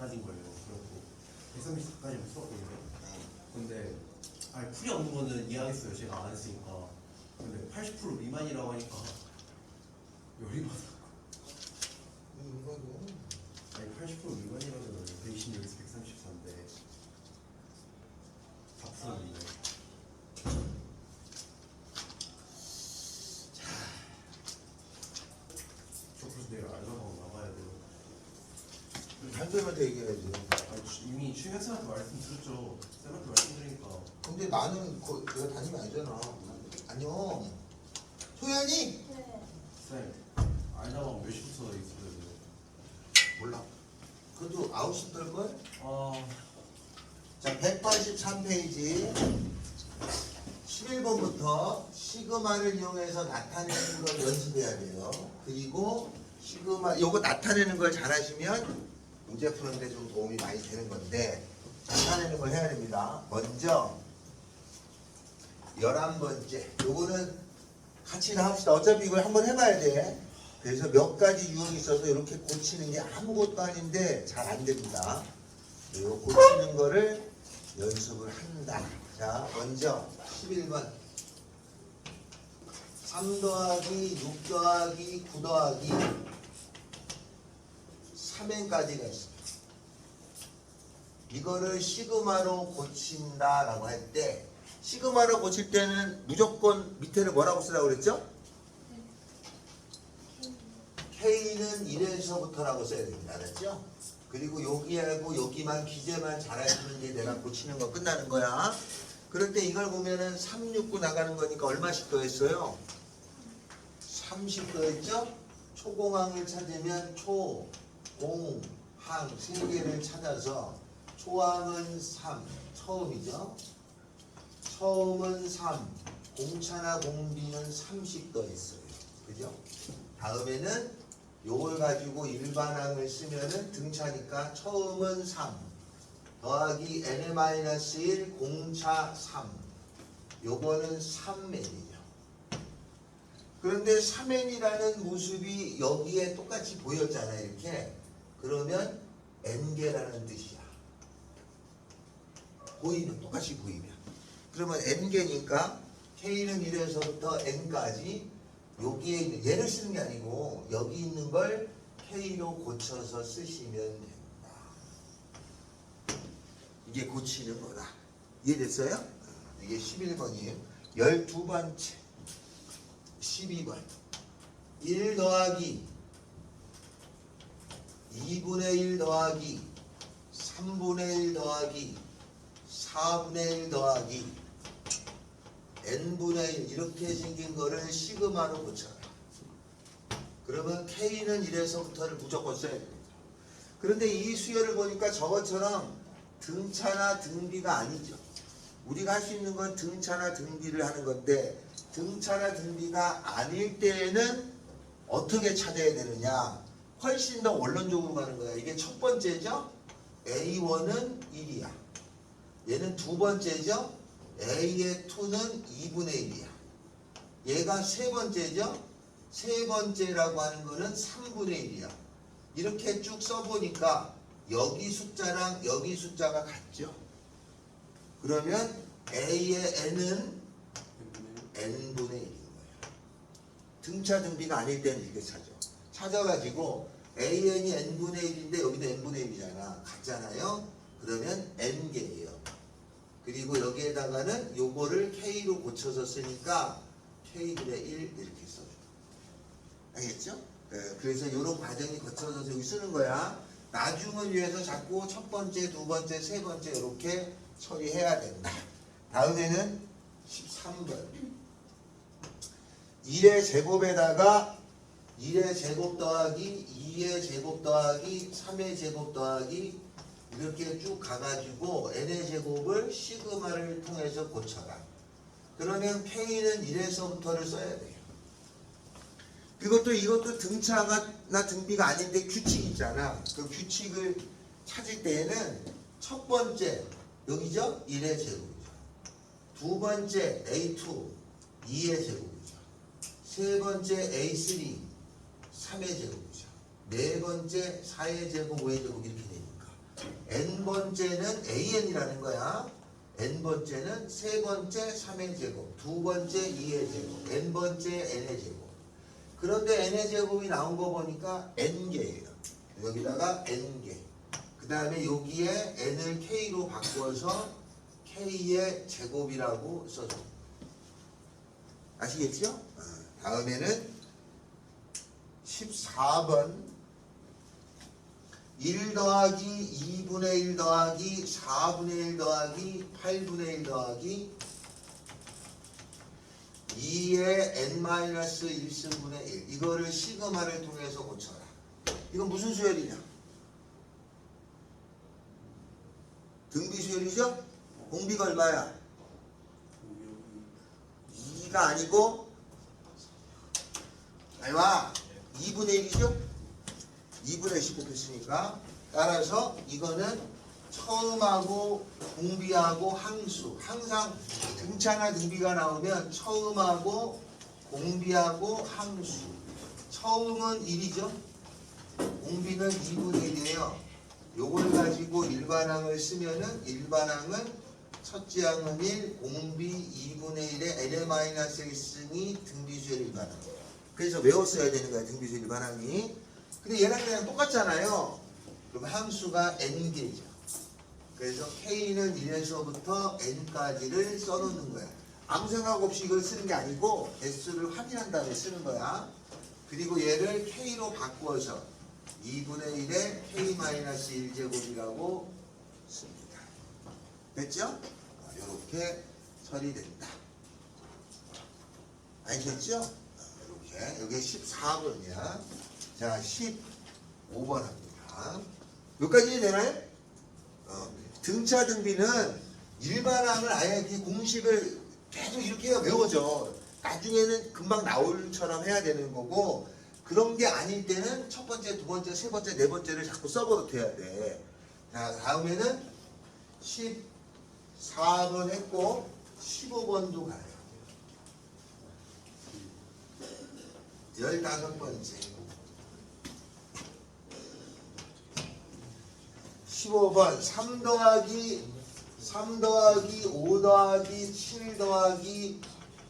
4까지인 거예요. 그래갖고 134까지는 풀었거든요. 근데 아니 풀이 없는 거는 이해하겠어요. 제가 안 했으니까. 근데 80% 미만이라고 하니까 열이 받아. 이거고. 아니 80% 미만이라면 126에서 134인데 4% 미만. 저 그래서 내일 알바하고 나가야 돼요. 한 쌤한테 얘기해야지. 아니, 주- 이미 충현 쌤한테 말씀드렸죠. 쌤한테 말씀드리니까 근데 나는 거, 내가 다니면 아니잖아. 안녕. 소연이? 네. 쌤 알바하고 몇 시부터 있어야 돼요? 몰라. 그래도 9시 뜰걸? 아 자, 183페이지 11번부터 시그마를 이용해서 나타내는 걸 연습해야 돼요. 그리고 시그마, 요거 나타내는 걸 잘하시면 문제 푸는데 좀 도움이 많이 되는 건데 나타내는 걸 해야 됩니다. 먼저 11번째 요거는 같이 다 합시다. 어차피 이걸 한번 해봐야 돼. 그래서 몇 가지 유형이 있어서 이렇게 고치는 게 아무것도 아닌데 잘 안 됩니다. 이거 고치는 거를 연습을 한다. 자, 먼저 11번. 3 더하기 6 더하기 9 더하기 3n까지가 있습니다. 이거를 시그마로 고친다라고 할 때 시그마로 고칠 때는 무조건 밑에를 뭐라고 쓰라고 그랬죠? K는 1에서부터라고 써야 됩니다. 알았죠? 그리고 여기하고 여기만 기재만 잘하시면 이제 내가 고치는 거 끝나는 거야. 그럴 때 이걸 보면은 3, 6, 9 나가는 거니까 얼마씩 더했어요? 30 더했죠? 초공항을 찾으면 초, 공, 항 세 개를 찾아서 초항은 3, 처음이죠? 처음은 3, 공차나 공비는 30 더했어요. 그죠? 다음에는 요걸 가지고 일반항을 쓰면은 등차니까 처음은 3 더하기 n-1 공차 3 요거는 3n이죠. 그런데 3n이라는 모습이 여기에 똑같이 보였잖아 이렇게 그러면 n개라는 뜻이야. 보이면 똑같이 보이면 그러면 n개니까 k는 1에서부터 n까지 여기에 있는 얘를 쓰는 게 아니고 여기 있는 걸 K로 고쳐서 쓰시면 됩니다. 이게 고치는 거다. 이해됐어요? 이게 11번이에요. 12번째 12번 1 더하기 2분의 1 더하기 3분의 1 더하기 4분의 1 더하기 n분의 1 이렇게 생긴 거를 시그마로 고쳐라. 그러면 k는 1에서부터를 무조건 써야 됩니다. 그런데 이 수열을 보니까 저것처럼 등차나 등비가 아니죠. 우리가 할 수 있는 건 등차나 등비를 하는 건데 등차나 등비가 아닐 때에는 어떻게 찾아야 되느냐? 훨씬 더 원론적으로 가는 거야. 이게 첫 번째죠. A1은 1이야. 얘는 두 번째죠. A의 2는 2분의 1이야. 얘가 세 번째죠. 세 번째라고 하는 거는 3분의 1이야. 이렇게 쭉 써보니까 여기 숫자랑 여기 숫자가 같죠. 그러면 A의 n은 n분의 1인 거예요. 등차 등비가 아닐 때는 이렇게 찾아. 찾아가지고 AN이 n분의 1인데 여기도 n분의 1이잖아. 같잖아요. 그러면 n개예요. 그리고 여기에다가는 요거를 K로 고쳐서 쓰니까 K분의 1 이렇게 써줘. 알겠죠? 예, 그래서 이런 과정이 거쳐서 여기 쓰는 거야. 나중을 위해서 자꾸 첫 번째, 두 번째, 세 번째 이렇게 처리해야 된다. 다음에는 13번. 1의 제곱에다가 1의 제곱 더하기 2의 제곱 더하기 3의 제곱 더하기 이렇게 쭉 가가지고 n의 제곱을 시그마를 통해서 고쳐라. 그러면 K는 1에서부터를 써야 돼요. 그것도 이것도 등차나 등비가 아닌데 규칙이 있잖아. 그 규칙을 찾을 때에는 첫 번째 여기죠? 1의 제곱이죠. 두 번째 A2 2의 제곱이죠. 세 번째 A3 3의 제곱이죠. 네 번째 4의 제곱 5의 제곱 이렇게 되니까 n번째는 an이라는 거야. n번째는 세 번째 3의 제곱, 두 번째 2의 제곱, n번째 n의 제곱. 그런데 n의 제곱이 나온 거 보니까 n개예요. 여기다가 n개. 그 다음에 여기에 n을 k로 바꿔서 k의 제곱이라고 써줘. 아시겠죠? 어, 다음에는 14번 1 더하기 2분의 1 더하기 4분의 1 더하기 8분의 1 더하기 2의 n-1승분의 1 이거를 시그마를 통해서 고쳐라 이건 무슨 수열이냐 등비 수열이죠? 공비가 얼마야? 2가 아니고 얼마? 2분의 1이죠? 2분의 10 곱했으니까. 따라서 이거는 처음하고 공비하고 항수 항상 등차나 등비가 나오면 처음하고 공비하고 항수. 처음은 1이죠? 공비는 2분의 1이에요. 요걸 가지고 일반항을 쓰면은 일반항은 첫째 항은 1 공비 2분의 1의 L-1승이 등비수열 일반항 그래서 외웠어야 되는 거야 등비수열 일반항이 근데 얘랑 그냥 똑같잖아요. 그럼 함수가 n개죠. 그래서 k는 1에서부터 n까지를 써놓는 거야. 아무 생각 없이 이걸 쓰는 게 아니고 개수를 확인한 다음에 쓰는 거야. 그리고 얘를 k로 바꾸어서 2분의 1에 k-1제곱이라고 씁니다. 됐죠? 이렇게 처리된다. 알겠죠? 여기 14번이야. 자, 15번 합니다. 여기까지 되나요? 어, 등차 등비는 일반항을 아예 그 공식을 계속 이렇게 외워져. 나중에는 금방 나올처럼 해야 되는 거고 그런 게 아닐 때는 첫 번째, 두 번째, 세 번째, 네 번째를 자꾸 써버릇해야 돼. 자, 다음에는 14번 했고 15번도 가요. 15번째. 15번 3 더하기 3 더하기 5 더하기 7 더하기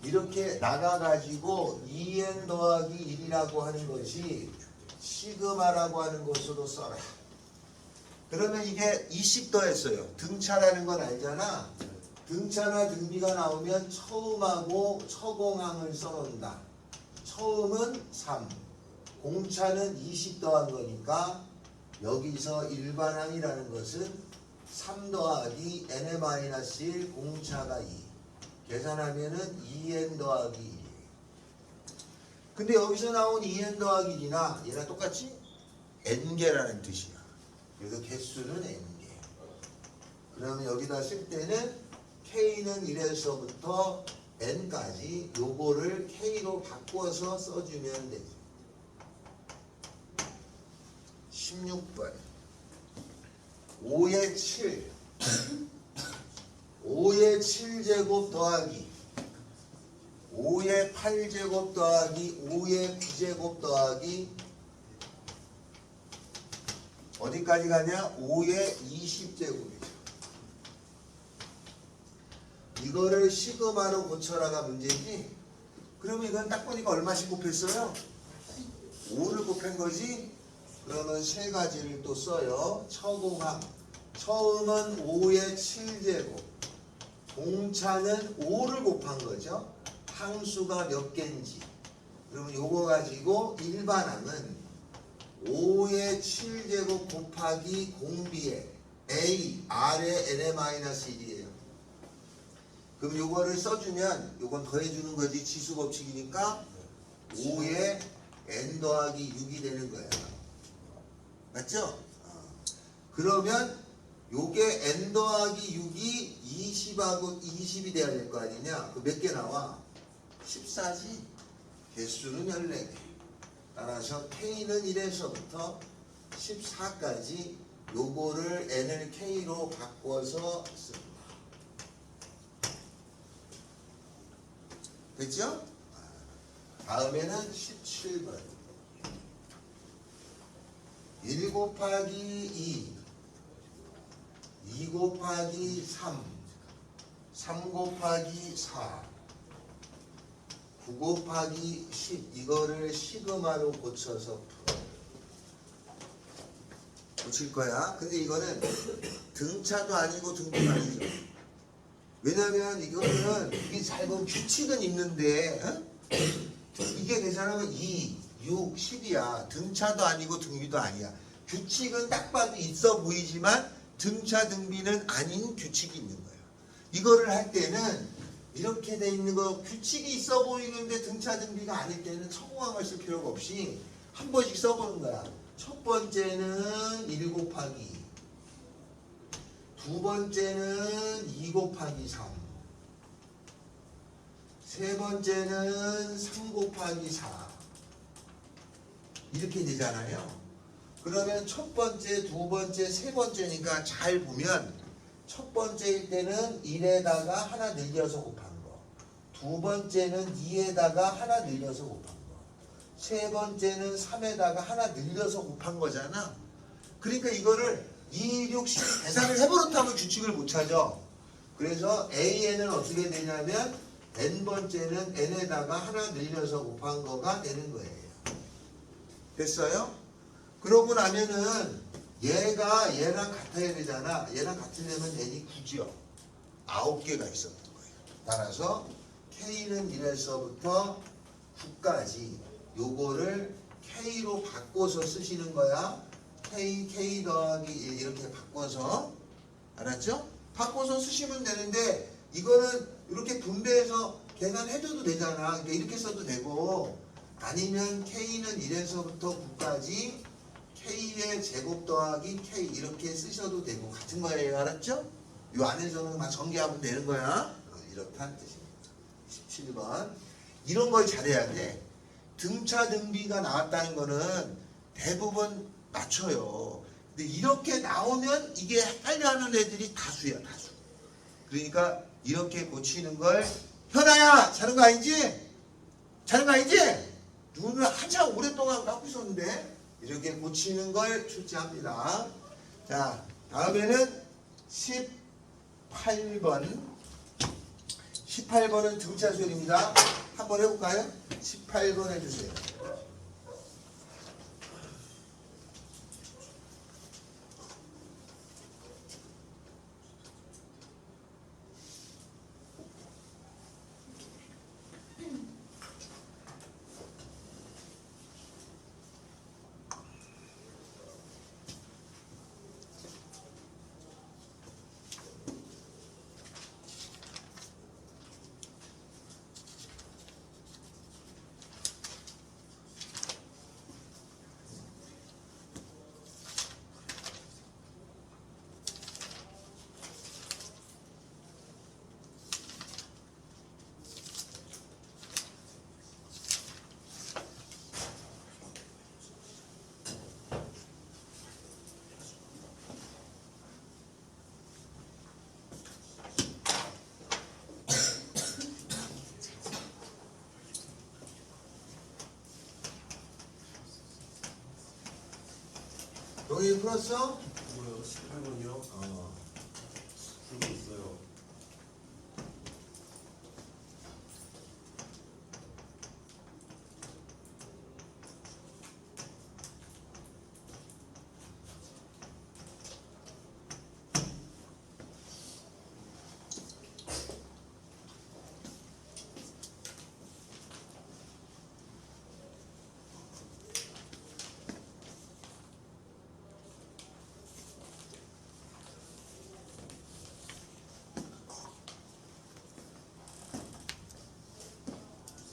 이렇게 나가가지고 2n 더하기 1이라고 하는 것이 시그마라고 하는 것으로 써라. 그러면 이게 20 더했어요. 등차라는 건 알잖아. 등차나 등비가 나오면 처음하고 처공항을 써놓는다. 처음은 3, 공차는 20 더한 거니까 여기서 일반항이라는 것은 3 더하기 n-1 공차가 2 계산하면은 2n 더하기 1 근데 여기서 나온 2n 더하기 1이나 얘랑 똑같이 n개라는 뜻이야. 그래서 개수는 n개. 그러면 여기다 쓸 때는 k는 1에서부터 n까지 요거를 k로 바꿔서 써주면 되지. 16번. 5의 7 5의 7제곱 더하기. 5의 8제곱 더하기. 5의 9제곱 더하기. 어디까지 가냐? 5의 20제곱이죠. 이거를 시그마로 고쳐라가 문제지? 그러면 이건 딱 보니까 얼마씩 곱했어요? 5를 곱한 거지? 그러면 세 가지를 또 써요. 처공항. 처음은 5의 7제곱. 공차는 5를 곱한 거죠. 항수가 몇 개인지. 그러면 요거 가지고 일반항은 5의 7제곱 곱하기 공비의 A, R의 N의-1이에요. 그럼 요거를 써주면 요건 더해주는 거지 지수 법칙이니까 5의 N 더하기 6이 되는 거야. 맞죠? 어. 그러면 요게 n 더하기 6이 20하고 20이 돼야 될 거 아니냐? 그 몇 개 나와? 14지. 개수는 14개. 따라서 k는 1에서부터 14까지 요거를 n을 k로 바꿔서 씁니다. 됐죠? 다음에는 17번. 1 곱하기 2 2 곱하기 3 3 곱하기 4 9 곱하기 10 이거를 시그마로 고쳐서 풀어. 고칠 거야. 근데 이거는 등차도 아니고 등비도 아니죠 왜냐면 이거는 이게 잘 보면 규칙은 있는데 어? 이게 계산하면 2, 6, 10이야. 등차도 아니고 등비도 아니야. 규칙은 딱 봐도 있어 보이지만 등차 등비는 아닌 규칙이 있는 거야. 이거를 할 때는 이렇게 돼 있는 거 규칙이 있어 보이는데 등차 등비가 아닐 때는 성공함을 쓸 필요가 없이 한 번씩 써보는 거야. 첫 번째는 1 곱하기 2. 두 번째는 2 곱하기 3. 세 번째는 3 곱하기 4. 이렇게 되잖아요. 그러면 첫 번째, 두 번째, 세 번째니까 잘 보면 첫 번째일 때는 1에다가 하나 늘려서 곱한 거. 두 번째는 2에다가 하나 늘려서 곱한 거. 세 번째는 3에다가 하나 늘려서 곱한 거잖아. 그러니까 이거를 2, 6, 10 계산을 해버렸다면 규칙을 못 찾아. 그래서 AN은 어떻게 되냐면 n번째는 n에다가 하나 늘려서 곱한 거가 되는 거예요. 됐어요? 그러고 나면은 얘가 얘랑 같아야 되잖아. 얘랑 같으려면 n이 9죠. 9개가 있었던 거예요. 따라서 k는 1에서부터 9까지 요거를 k로 바꿔서 쓰시는 거야. K, k 더하기 1 이렇게 바꿔서 알았죠? 바꿔서 쓰시면 되는데 이거는 이렇게 분배해서 계산해줘도 되잖아. 그러니까 이렇게 써도 되고 아니면 k는 1에서부터 9까지 k의 제곱 더하기 k 이렇게 쓰셔도 되고 같은 거예요. 알았죠? 요 안에서는 막 전개하면 되는 거야. 어, 이렇다는 뜻입니다. 17번 이런 걸 잘해야 돼. 등차 등비가 나왔다는 거는 대부분 맞춰요. 근데 이렇게 나오면 이게 헷갈려하는 애들이 다수야 다수. 그러니까 이렇게 고치는 걸 현아야 자는 거 아니지? 자는 거 아니지? 눈을 한참 오랫동안 감고 있었는데 이렇게 고치는 걸 출제합니다. 자 다음에는 18번 18번은 등차 수열입니다. 한번 해볼까요? 18번 해주세요. 여기 풀었어? 뭐요? 18번이요? 어. 풀고 있어요.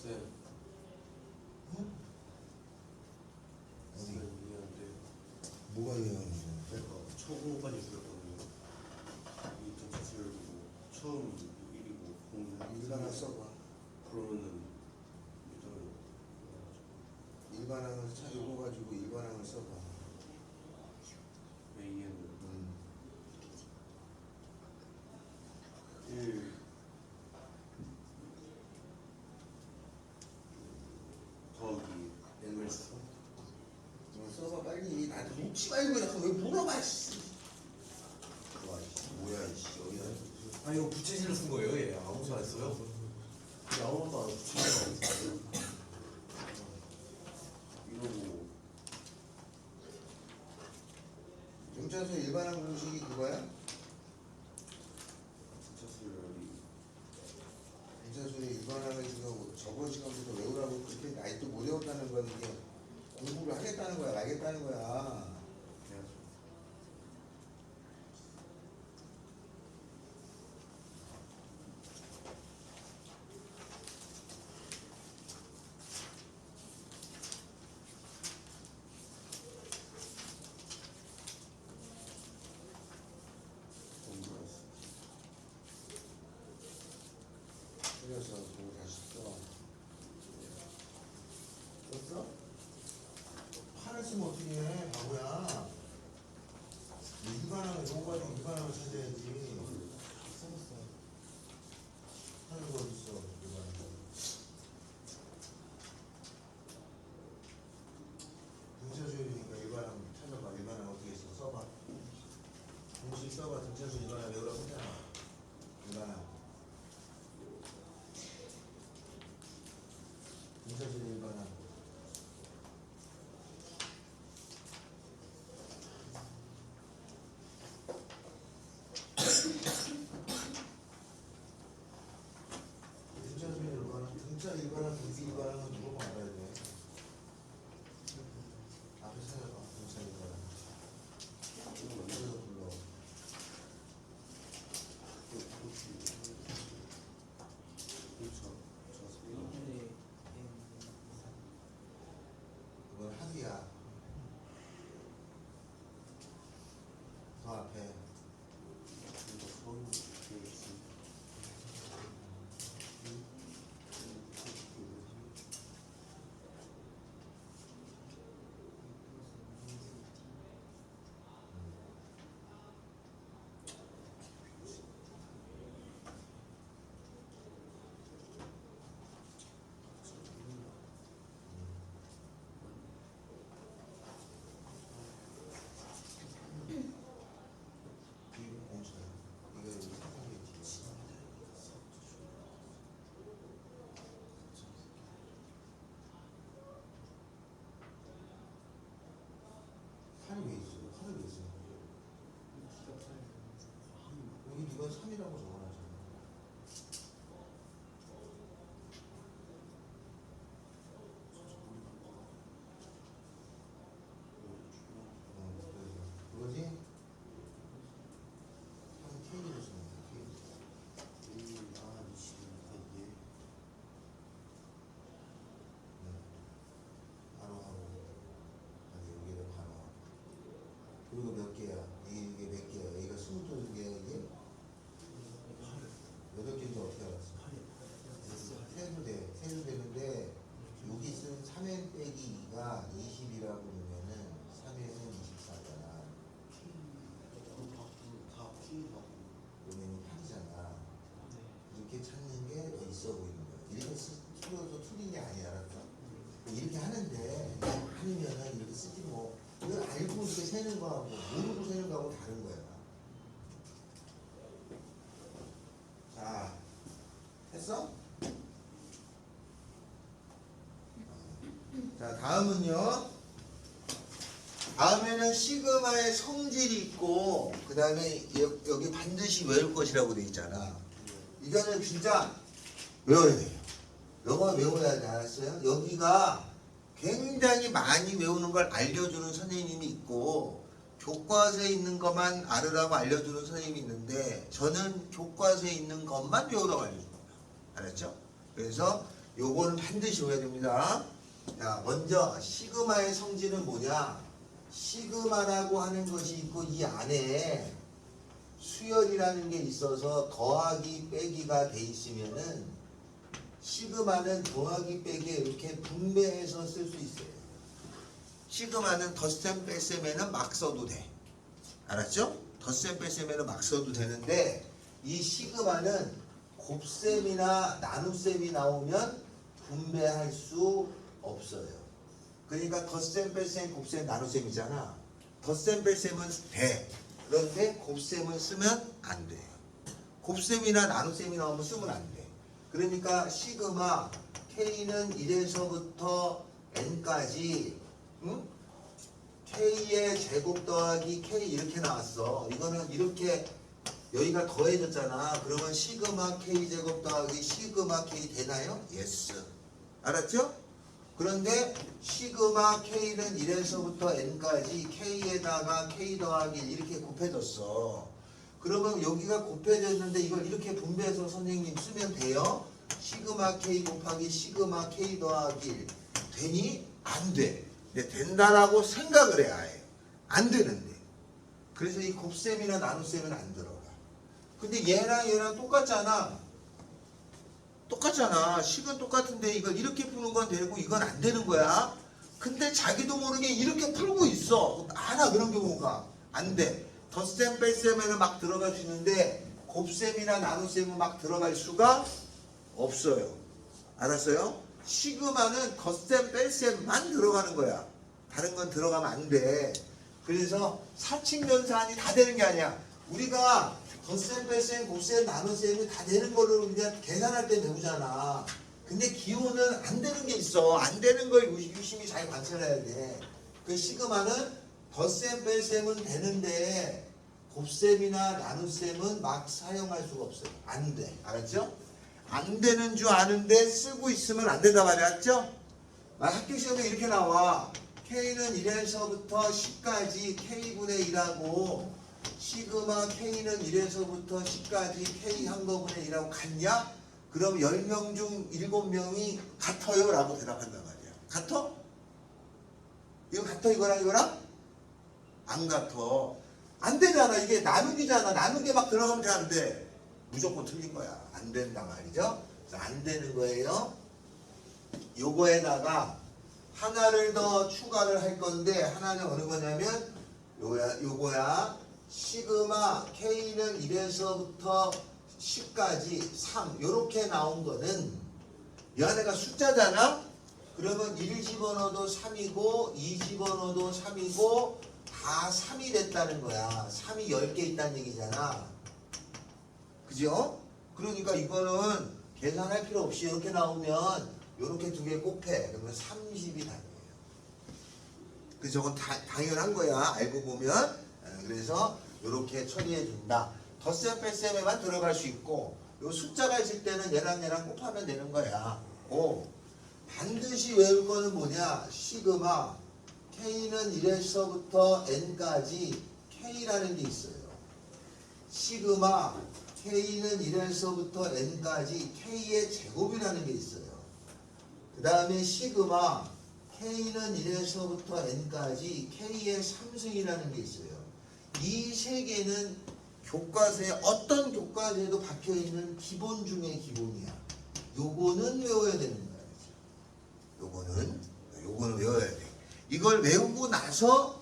쌤. 응? 쌤 미안한데 뭐가 이해하는 제가 초공까지 줄였거든요. 이 전체 수열 두고 처음 1이고 공부 일반항 써봐. 그러면은 일단은 일반항을 차 요거 가지고 일반항을 써봐. AN을 음. 1 더하기 n을 써. 어, 써봐 빨리. 나한테 묻지 말고 자꾸 왜 물어봐. 씨. 좋아. 씨. 뭐야? 아 이거 부채질로 쓴 거예요 얘 아무것도 안 했어요? 얘 아무것도 안 했어 부채질로 안 했어요 이러고 등차수 일반항 공식이 그거야? 등차수의 일반항을 지금 저번 시간부터 외우라고 그렇게 나이 또못 외웠다는 건 이게 공부를 하겠다는 거야 알겠다는 거야 해야죠 그래서 그거 다시 써 썼어? 팔을 쓰면 어떻게 해 바보야 일반항을 이거 가지고 일반항을 찾아야지 하는 거 어딨어 일반항 등차수율이니까 일반항 찾아봐 일반항 어떻게 있어 써봐 공식 써봐 등차수 일반항 외우라고 했잖아 일반항 등차수 일반항 등차수 일반항 등차 일반항 등비 일반항은 무조건 알아야 돼 앞에 찾아봐 등차 일반항 그래서 불러 그건 합이야 더 앞에 비공차 이거 여기 사람이지 팔이 왜 있어? 팔이 왜 있어? 여기 네가 3이라고 적어놨잖아 어, 그래서 그거지? 3 K를 쓰는 거야 K 네. 바로 하고 아니 여기를 바로 하고 그리고 몇 개야? 이게, 이게 몇 개야? 여기가 22개야 이게? 여덟 개인지 어떻게 알았어? 세도 돼 세도 되는데 여기 쓴 3n 빼기 2가 20이라고 그러면은 3n은 24잖아 그러면 8이잖아 이렇게 찾는 게 더 있어 보이는 거야 이렇게 쓰- 풀어서 틀린 게 아니야 알았어? 이렇게 하는데 아니면은 이렇게 쓰지 뭐 이걸 알고 이렇게 세는 거하고 모르고 세는 거하고 다른 거야. 자, 했어? 자, 다음은요. 다음에는 시그마의 성질이 있고 그 다음에 여기 반드시 외울 것이라고 돼 있잖아. 이거는 진짜 외워야 돼요. 영어 외워야 돼 알았어요? 여기가 굉장히 많이 외우는 걸 알려주는 선생님이 있고 교과서에 있는 것만 알으라고 알려주는 선생님이 있는데 저는 교과서에 있는 것만 외우라고 알려줍니다. 알았죠? 그래서 요거는 반드시 외워야 됩니다. 자, 먼저 시그마의 성질은 뭐냐? 시그마라고 하는 것이 있고 이 안에 수열이라는 게 있어서 더하기 빼기가 돼 있으면은 시그마는 더하기 빼기 이렇게 분배해서 쓸 수 있어요. 시그마는 덧셈 뺄셈에는 막 써도 돼. 알았죠? 덧셈 뺄셈에는 막 써도 되는데 이 시그마는 곱셈이나 나눗셈이 나오면 분배할 수 없어요. 그러니까 덧셈 뺄셈 곱셈 나눗셈이잖아. 덧셈 뺄셈은 돼. 그런데 곱셈을 쓰면 안 돼요. 곱셈이나 나눗셈이 나오면 쓰면 안 돼. 그러니까 시그마 K는 1에서부터 N까지 응? K의 제곱 더하기 K 이렇게 나왔어. 이거는 이렇게 여기가 더해졌잖아. 그러면 시그마 K 제곱 더하기 시그마 K 되나요? 예스. 알았죠? 그런데 시그마 K는 1에서부터 N까지 K에다가 K 더하기 1 이렇게 곱해졌어. 그러면 여기가 곱해졌는데 이걸 이렇게 분배해서 선생님 쓰면 돼요? 시그마 K 곱하기 시그마 K 더하기 1 되니? 안 돼. 된다라고 생각을 해야 해. 안 되는데. 그래서 이 곱셈이나 나눗셈은 안 들어가. 근데 얘랑 얘랑 똑같잖아. 똑같잖아. 식은 똑같은데 이걸 이렇게 푸는 건 되고 이건 안 되는 거야. 근데 자기도 모르게 이렇게 풀고 있어. 많아 그런 경우가. 안 돼. 덧셈 뺄셈에는 막 들어갈 수 있는데 곱셈이나 나눗셈은 막 들어갈 수가 없어요. 알았어요? 시그마는 덧셈 뺄셈만 들어가는 거야. 다른 건 들어가면 안 돼. 그래서 사칙면사안이 다 되는 게 아니야. 우리가 덧셈, 뺄셈, 곱셈, 나눗셈이 다 되는 걸로 그냥 계산할 때 배우잖아. 근데 기호는 안 되는 게 있어. 안 되는 걸 유- 유심히 잘 관찰해야 돼. 그 시그마는 덧셈, 뺄셈은 되는데 곱셈이나 나눗셈은 막 사용할 수가 없어요. 안 돼. 알았죠? 안 되는 줄 아는데 쓰고 있으면 안 된다 말이었죠? 아, 학교 시험에 이렇게 나와. K는 1에서부터 10까지 K분의 1하고 시그마 K는 1에서부터 10까지 K 한거분의 1하고 같냐? 그럼 10명 중 7명이 같아요 라고 대답한단 말이야. 같아? 이거 같아 이거랑 이거랑? 안 같아. 안 되잖아. 이게 나누기잖아. 나눈 게막 들어가면 잘안 돼. 무조건 틀린 거야. 안 된다 말이죠. 안 되는 거예요. 요거에다가 하나를 더 추가를 할 건데 하나는 어느 거냐면 요거야 요거야 시그마 K는 1에서부터 10까지 3 요렇게 나온 거는 이 안에가 숫자잖아 그러면 1 집어넣어도 3이고 2 집어넣어도 3이고 다 3이 됐다는 거야 3이 10개 있다는 얘기잖아 그죠? 그러니까 이거는 계산할 필요 없이 이렇게 나오면 이렇게 두 개 곱해. 그러면 30이 답이에요. 그 저건 다, 당연한 거야. 알고 보면. 어, 그래서 이렇게 처리해 준다. 덧셈 뺄셈에만 들어갈 수 있고 요 숫자가 있을 때는 얘랑 얘랑 곱하면 되는 거야. 오. 반드시 외울 거는 뭐냐? 시그마 K는 1에서부터 N까지 K라는 게 있어요. 시그마 K는 1에서부터 N까지 K의 제곱이라는 게 있어요. 그 다음에 시그마 K는 1에서부터 N까지 K의 3승이라는 게 있어요. 이 세 개는 교과서에 어떤 교과서에도 박혀 있는 기본 중에 기본이야. 요거는 외워야 되는 거야. 요거는 요거는 외워야 돼. 이걸 외우고 나서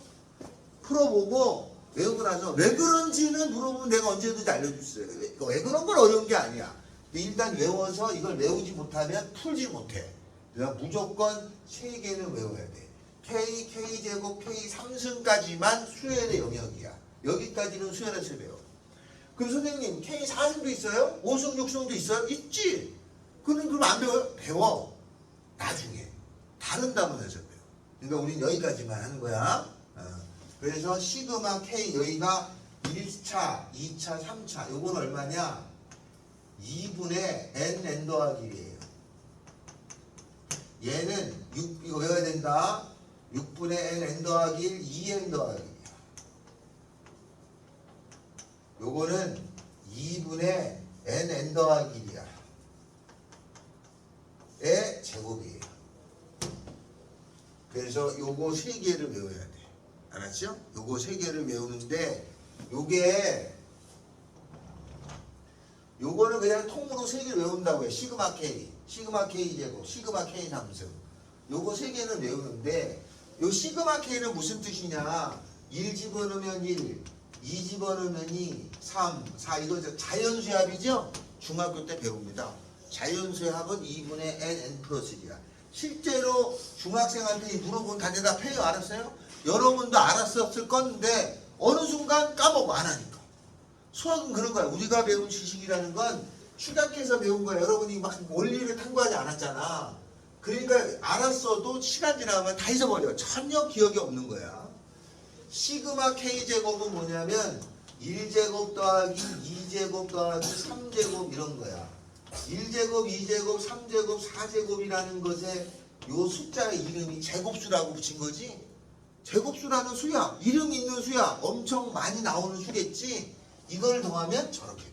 풀어보고 외우고 나서 왜 그런지는 물어보면 내가 언제든지 알려줄 수 있어요. 왜, 왜 그런 건 어려운 게 아니야. 일단 외워서 이걸 외우지 못하면 풀지 못해. 내가 무조건 세 개는 외워야 돼. K, K제곱, K 3승까지만 수열의 영역이야. 여기까지는 수열에서 배워. 그럼 선생님, K 4승도 있어요? 5승, 6승도 있어요? 있지. 그럼 그럼 안 배워요? 배워. 나중에. 다른 단원에서 배워. 그러니까 우린 여기까지만 하는 거야. 어. 그래서 시그마 K 여기가 1차, 2차, 3차. 요건 얼마냐? 2분의 n n 더하기 1이에요. 얘는 6 이거 외워야 된다. 6분의 n n 더하기 1, 2n 더하기 1이야. 요거는 2분의 n n 더하기 1이야. 의 제곱이에요. 그래서 요거 세 개를 외워야 돼. 알았죠? 요거 세 개를 외우는데 요게 요거는 그냥 통으로 세 개를 외운다고 해. 시그마 K, 시그마 K 제곱, 시그마 K 삼승. 요거 세 개는 외우는데 요 시그마 K는 무슨 뜻이냐? 1 집어넣으면 1, 2 집어넣으면 2, 3, 4 이거 저 자연수합이죠? 중학교 때 배웁니다. 자연수합은 2분의 n, n 플러스 1이야. 실제로 중학생한테 물어보면 다 대답해요. 알았어요? 여러분도 알았었을 건데 어느 순간 까먹어 안 하니까. 수학은 그런 거야. 우리가 배운 지식이라는 건 추락해서 배운 거야. 여러분이 막 원리를 탐구하지 않았잖아. 그러니까 알았어도 시간 지나면 다 잊어버려. 전혀 기억이 없는 거야. 시그마 k 제곱은 뭐냐면 1제곱 더하기 2제곱 더하기 3제곱 이런 거야. 1제곱, 2제곱, 3제곱, 4제곱이라는 것에 요 숫자의 이름이 제곱수라고 붙인 거지. 제곱수라는 수야. 이름 있는 수야. 엄청 많이 나오는 수겠지. 이걸 더하면 저렇게 돼.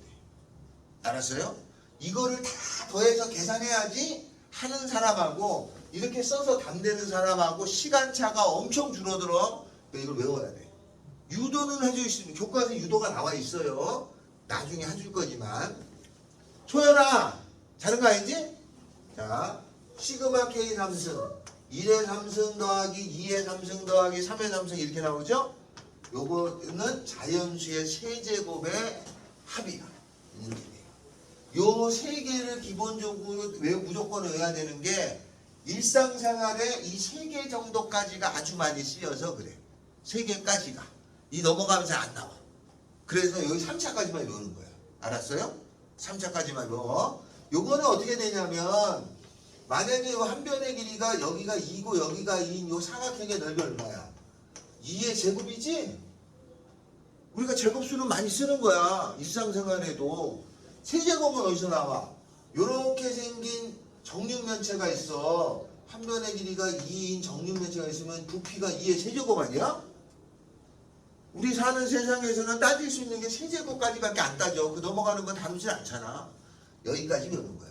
알았어요? 이거를 다 더해서 계산해야지 하는 사람하고 이렇게 써서 담대는 사람하고 시간차가 엄청 줄어들어. 그러니까 이걸 외워야 돼. 유도는 해줄 수 있는 교과서에 유도가 나와 있어요. 나중에 해줄 거지만. 소연아, 자는 거 아니지? 자, 시그마 K 삼승. 1의 삼승 더하기 2의 삼승 더하기 3의 삼승 이렇게 나오죠? 요거는 자연수의 세제곱의 합이야. 이렇게 돼요. 요 세 개를 기본적으로 왜 무조건 외워야 되는 게 일상생활에 이 세 개 정도까지가 아주 많이 쓰여서 그래. 세 개까지가. 이 넘어가면서 안 나와. 그래서 여기 3차까지만 외우는 거야. 알았어요? 3차까지만 외워. 요거는 어떻게 되냐면 만약에 요한 변의 길이가 여기가 2고 여기가 2인 요 사각형의 넓이 얼마야? 2의 제곱이지? 우리가 제곱수는 많이 쓰는 거야. 일상생활에도. 세제곱은 어디서 나와? 요렇게 생긴 정육면체가 있어. 한 변의 길이가 2인 정육면체가 있으면 부피가 2의 세제곱 아니야? 우리 사는 세상에서는 따질 수 있는 게 세제곱까지밖에 안 따져. 그 넘어가는 건 다루지 않잖아. 여기까지 배우는 거야.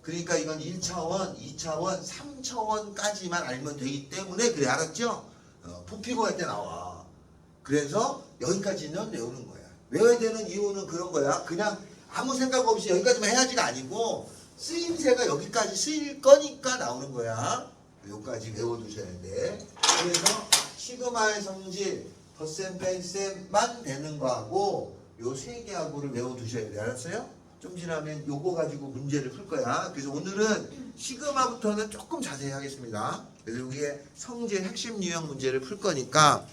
그러니까 이건 1차원, 2차원, 3차원까지만 알면 되기 때문에 그래 알았죠? 어, 부피고 할 때 나와. 그래서 여기까지는 외우는 거야. 외워야 되는 이유는 그런 거야. 그냥 아무 생각 없이 여기까지만 해야지가 아니고 쓰임새가 여기까지 쓰일 거니까 나오는 거야. 여기까지 외워두셔야 돼. 그래서 시그마의 성질 덧셈 뺀셈만 되는 거하고 요 세 개하고를 외워두셔야 돼. 알았어요? 좀 지나면 요거 가지고 문제를 풀 거야. 그래서 오늘은 시그마부터는 조금 자세히 하겠습니다. 그래서 여기에 성질 핵심 유형 문제를 풀 거니까